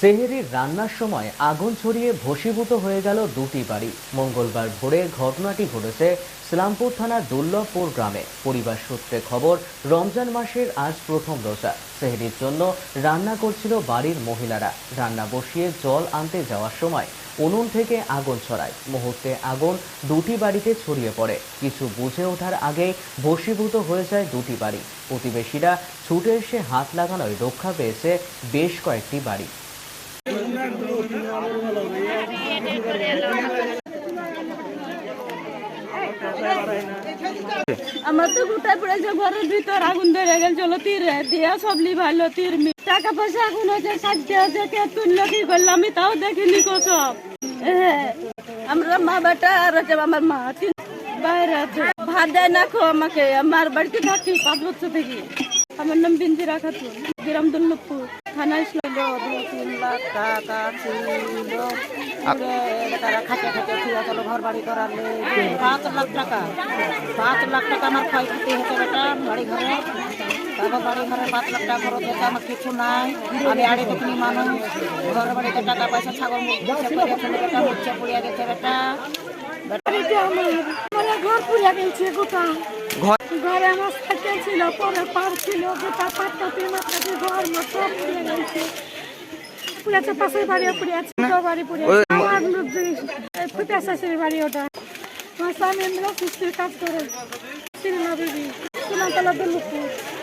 সেহেরির রান্নার সময় আগুন ছড়িয়ে ভস্মীভূত হয়ে গেল দুটি বাড়ি। মঙ্গলবার ভোরে ঘটনাটি ঘটেছে ইসলামপুর থানার দুর্লভপুর গ্রামে। পরিবার সূত্রে খবর, রমজান মাসের আজ প্রথম রোজা। সেহেরির জন্য রান্না করছিল বাড়ির মহিলারা। রান্না বসিয়ে জল আনতে যাওয়ার সময় উনুন থেকে আগুন ছড়ায়। মুহূর্তে আগুন দুটি বাড়িতে ছড়িয়ে পড়ে। কিছু বুঝে ওঠার আগেই ভস্মীভূত হয়ে যায় দুটি বাড়ি। প্রতিবেশীরা ছুটে এসে হাত লাগানোয় রক্ষা পেয়েছে বেশ কয়েকটি বাড়ি। আমার তো গোটায় পড়েছে ঘরের ভিতর আগুন ধরে গেছিল তীরে দিয়া সব লিভাইলো তীর টাকা পয়সা এখন হচ্ছে সাজতে আছে, কে তুললো, কি করল, আমি তাও দেখিনি কো সব। আমরা মা বেটা আর হচ্ছে আমার মা বাইরে আছে। ভাত দেয় না খো আমাকে, আমার বাড়িতে থাকি পাঁচ বছর থেকে। আমার নাম বিন্দিরা খাতুন, গ্রাম দুর্লভপুর থানা ইসলাম। দুই তিন লাখ টাকা ছিল তারা খাতে খাতে ফিরে গেল ঘর বাড়ি করালে। পাঁচ লাখ টাকা পাঁচ লাখ টাকা আমার ক্ষয়ক্ষতি হয়েছে বেটা বাড়ি ঘরে। তারপর বাড়ি ঘরে পাঁচ লাখ টাকা খরচ হয়েছে আমার কিছু নাই। আমি আড়ে দেখিনি মানুষ। ঘর বাড়িতে টাকা পয়সা ছাগল ছেলে বেটা মুচ্ছে পড়িয়া গেছে বেটা। এটা আমার ঘর পুড়ে গেছে গোটা। ঘরে আমার সাইকেল ছিল পরে পার ছিল গোটা পাটটা তিন কাছে ঘর মতো পুড়ে গেছে। পুড়েছে পাশের বাড়িও পুড়ে আছে ছোট বাড়ি পুড়ে। আমার ফুটে শাশুড়ির বাড়ি ওটা। আমার স্বামী কাজ করে। Cinema baby Cinematala Durlabhpur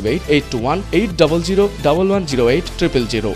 five eight eight two one eight double zero double one zero eight triple zero